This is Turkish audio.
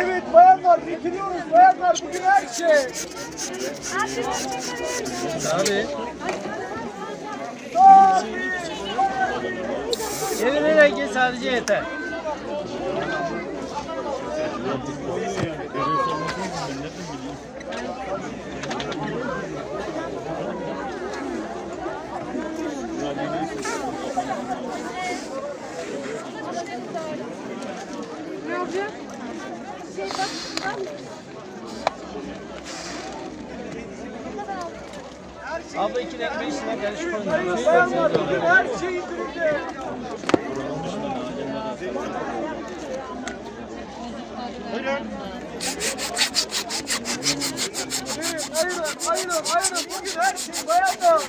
Evet bayanlar bitiriyoruz bayanlar bugün her şey. Abi. Evine gel sadece yeter. Yapacağız? Şey bak. bak. Abla iki dakika beş dakika karışık Evet bayanlar bugün her şey indirimde. Evet ayırın ayırın ayırın bugün her şey bayanlar.